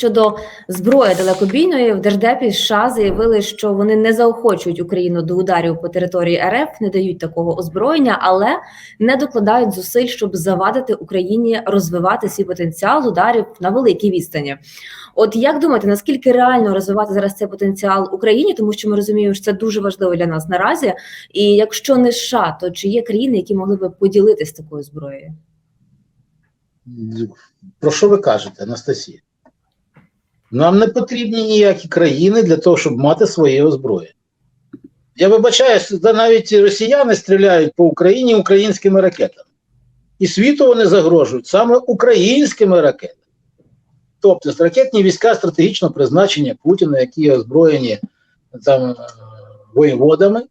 щодо зброї далекобійної в Держдепі США заявили, що вони не заохочують Україну до ударів по території РФ, не дають такого озброєння, але не докладають зусиль, щоб завадити Україні розвивати свій потенціал ударів на великій відстані. От як думаєте, наскільки реально розвивати зараз цей потенціал Україні, тому що ми розуміємо, що це дуже важливо для нас наразі. І якщо не США, то чи є країни, які могли би поділитися такою зброєю? Про що ви кажете, Анастасія? Нам не потрібні ніякі країни для того, щоб мати своє озброєння. Я вибачаюся, да навіть росіяни стріляють по Україні українськими ракетами. І світу вони загрожують саме українськими ракетами. Тобто ракетні війська стратегічного призначення Путіна, які озброєні там е, воєводами,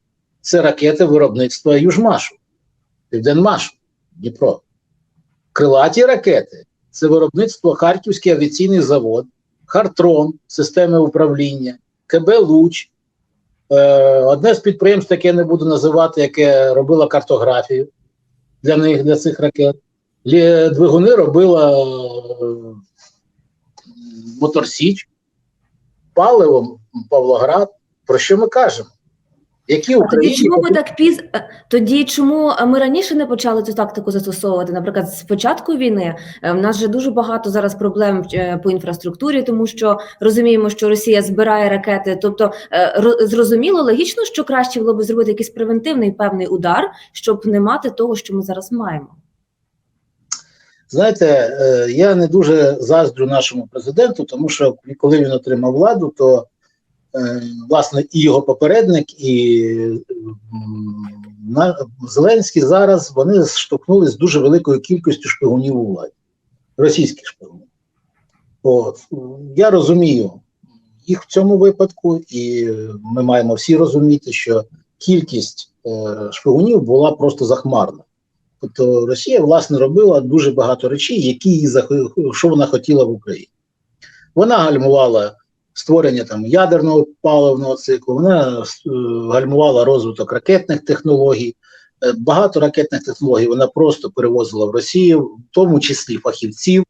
це ракети виробництва Южмашу, Південмашу, Дніпро. Крилаті ракети це виробництво Харківський авіаційний завод, Хартрон, системи управління, КБ Луч. Е, одне з підприємств, яке я не буду називати, яке робило картографію для них, для цих ракет. Двигуни робила е, Моторсіч, паливом Павлоград. Про що ми кажемо? Які А тоді чому ми так піз е, тоді чому ми раніше не почали цю тактику застосовувати? Наприклад, з початку війни е, в нас вже дуже багато зараз проблем е, по інфраструктурі, тому що розуміємо, що Росія збирає ракети. Тобто е, зрозуміло, логічно, що краще було б зробити якийсь превентивний певний удар, щоб не мати того, що ми зараз маємо. Знаєте, е, я не дуже заздрю нашому президенту, тому що коли він отримав владу, то е, власне і його попередник, і Зеленський зараз вони штовхнулися з дуже великою кількістю шпигунів у владі, російських шпигунів. От. Я розумію їх в цьому випадку, і ми маємо всі розуміти, що кількість е, шпигунів була просто захмарна. Тобто Росія, власне, робила дуже багато речей, які їй зах- що вона хотіла в Україні. Вона гальмувала створення там ядерного паливного циклу, вона е, гальмувала розвиток ракетних технологій. Е, Багато ракетних технологій вона просто перевозила в Росію, в тому числі фахівців,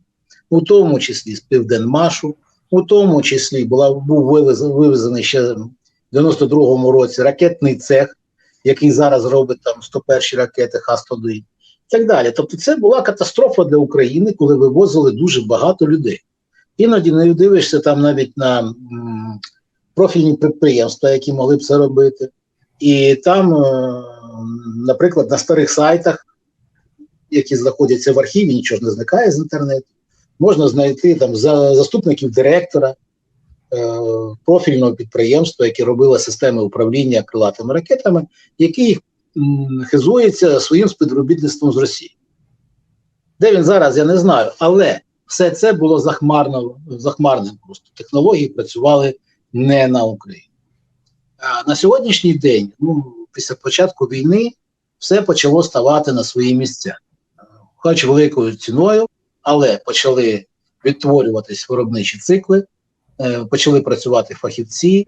у тому числі з Південмашу, у тому числі була, був вивез, вивезений ще в 92-му році ракетний цех, який зараз робить там 101 ракети Х-101 і так далі. Тобто, це була катастрофа для України, коли вивозили дуже багато людей. Іноді не дивишся там навіть на профільні підприємства, які могли б це робити. І там, е, наприклад, на старих сайтах, які знаходяться в архіві, нічого ж не зникає з інтернету, можна знайти там за, заступників директора е, профільного підприємства, яке робило системи управління крилатими ракетами, який м, хизується своїм співробітництвом з Росією. Де він зараз, я не знаю, але все це було захмарно, захмарним просто. Технології працювали не на Україні. А на сьогоднішній день, ну, після початку війни, все почало ставати на свої місця, хоч великою ціною, але почали відтворюватись виробничі цикли, е, почали працювати фахівці,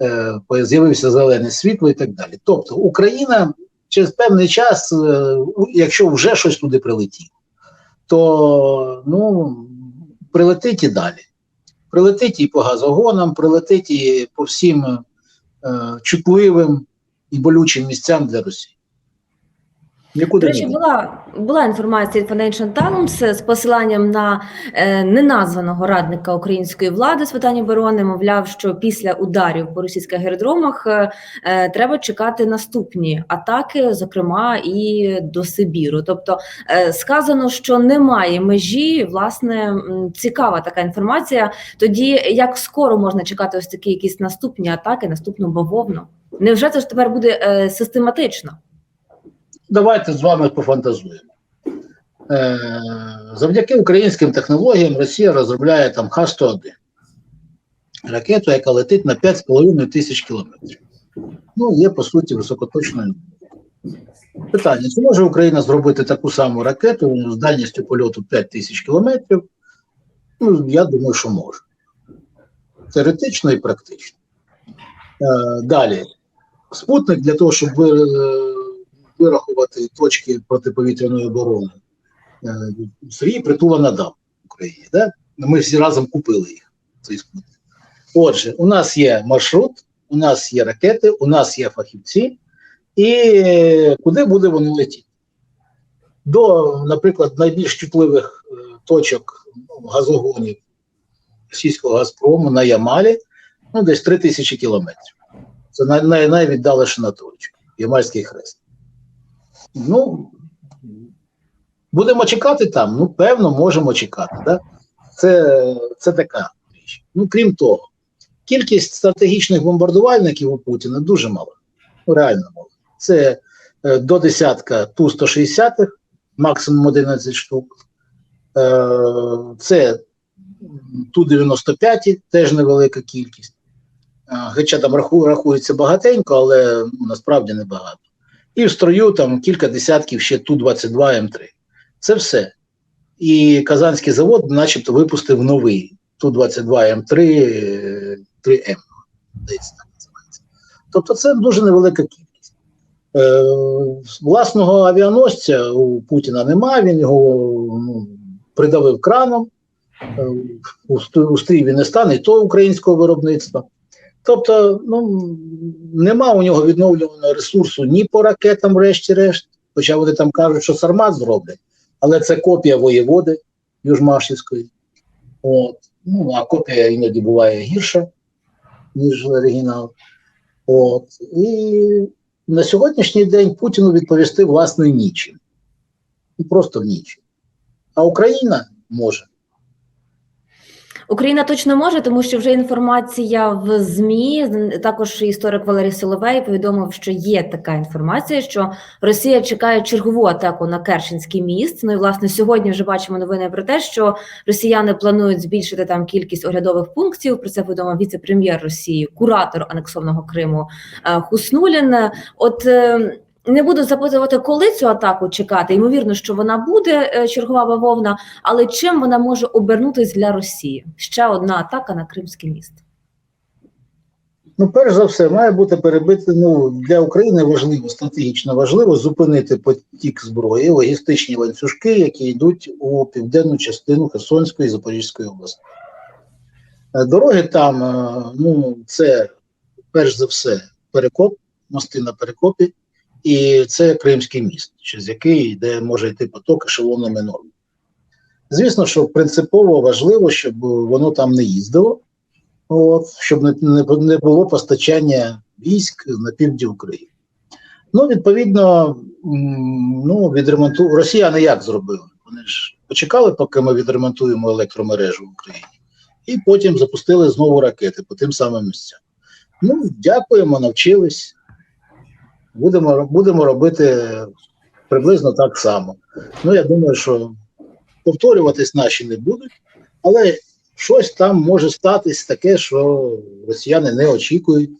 е, з'явився зелене світло і так далі. Тобто Україна через певний час, е, якщо вже щось туди прилетіло, то ну, прилетить і далі. Прилетить і по газогонам, прилетить і по всім е, чутливим і болючим місцям для Росії. До Нікуди речі, була була інформація від Financial Times з посиланням на е, неназваного радника української влади з питань оборони. Мовляв, що після ударів по російських аеродромах е, е, треба чекати наступні атаки, зокрема і до Сибіру. Тобто е, сказано, що немає межі. Власне, цікава така інформація. Тоді як скоро можна чекати ось такі якісь наступні атаки, наступну бавовну? Невже це ж тепер буде е, систематично? Давайте з вами пофантазуємо. Е, завдяки українським технологіям Росія розробляє там Х-101 ракету, яка летить на 5,5 тисяч кілометрів. Ну, є по суті високоточною. Питання: чи може Україна зробити таку саму ракету з дальністю польоту 5 тисяч кілометрів? Ну, я думаю, що може. Теоретично і практично. Е, далі. Спутник для того, щоб е, вирахувати точки протиповітряної оборони. Е, Сергій Притула надав Україні. Да? Ми всі разом купили їх. Отже, у нас є маршрут, у нас є ракети, у нас є фахівці, і куди буде воно летіти? До, наприклад, найбільш чутливих е, точок ну, газогонів російського Газпрому на Ямалі, ну, десь 3 тисячі кілометрів. Це най, най, точка, Ямальський хрест. Ну, будемо чекати там. Ну, певно, можемо чекати. Да? Це, це така річ. Ну, крім того, кількість стратегічних бомбардувальників у Путіна дуже мала. Ну, реально мала. Це е, до десятка Ту-160, максимум 11 штук. Е, це Ту-95, теж невелика кількість. Е, Хоча там раху, рахується багатенько, але ну, насправді небагато. І в строю там кілька десятків ще Ту-22 М3. Це все. І Казанський завод, начебто, випустив новий Ту-22 М3 е, 3М. Здається, так називається. Тобто це дуже невелика кількість. Е, власного авіаносця у Путіна немає, він його ну, придавив краном. Е, у стрій він не стане, і то українського виробництва. Тобто, ну, нема у нього відновлюваного ресурсу ні по ракетам, врешті-решт, хоча вони там кажуть, що Сармат зроблять, але це копія воєводи Южмашівської. От. Ну, а копія іноді буває гірша, ніж оригінал. От. І на сьогоднішній день Путіну відповісти власне нічим. Просто нічим. А Україна може. Україна точно може, тому що вже інформація в змі. Також історик Валерій Соловей повідомив, що є така інформація, що Росія чекає чергову атаку на Керченський міст. Ну і власне сьогодні вже бачимо новини про те, що росіяни планують збільшити там кількість оглядових пунктів. Про це повідомив віце-прем'єр Росії, куратор анексованого Криму е, Хуснулін. От е, не буду запитувати, коли цю атаку чекати. Ймовірно, що вона буде е, чергова бавовна, але чим вона може обернутись для Росії? Ще одна атака на Кримський міст. Ну, перш за все, має бути перебити. Ну для України важливо, стратегічно важливо зупинити потік зброї, логістичні ланцюжки, які йдуть у південну частину Херсонської і Запорізької області. Е, Дороги там, е, ну, це перш за все перекоп, мости на перекопі, і це Кримський міст, через який йде, може йти поток ешелонними нормами. Звісно, що принципово важливо, щоб воно там не їздило. От, щоб не, не, було постачання військ на півдні України. Ну, відповідно, ну, відремонту... Росіяни як зробили? Вони ж почекали, поки ми відремонтуємо електромережу в Україні, і потім запустили знову ракети по тим самим місцям. Ну, дякуємо, навчились. Будемо, будемо робити приблизно так само. Ну, я думаю, що повторюватись наші не будуть, але щось там може статись таке, що росіяни не очікують.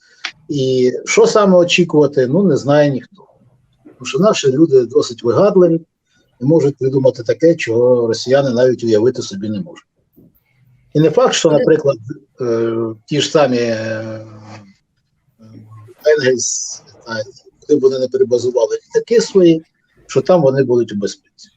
І що саме очікувати, ну не знає ніхто. Тому що наші люди досить вигадливі і можуть придумати таке, чого росіяни навіть уявити собі не можуть. І не факт, що, наприклад, е, ті ж самі е, Енгельс, та, куди б вони не перебазували літаки свої, що там вони будуть у безпеці.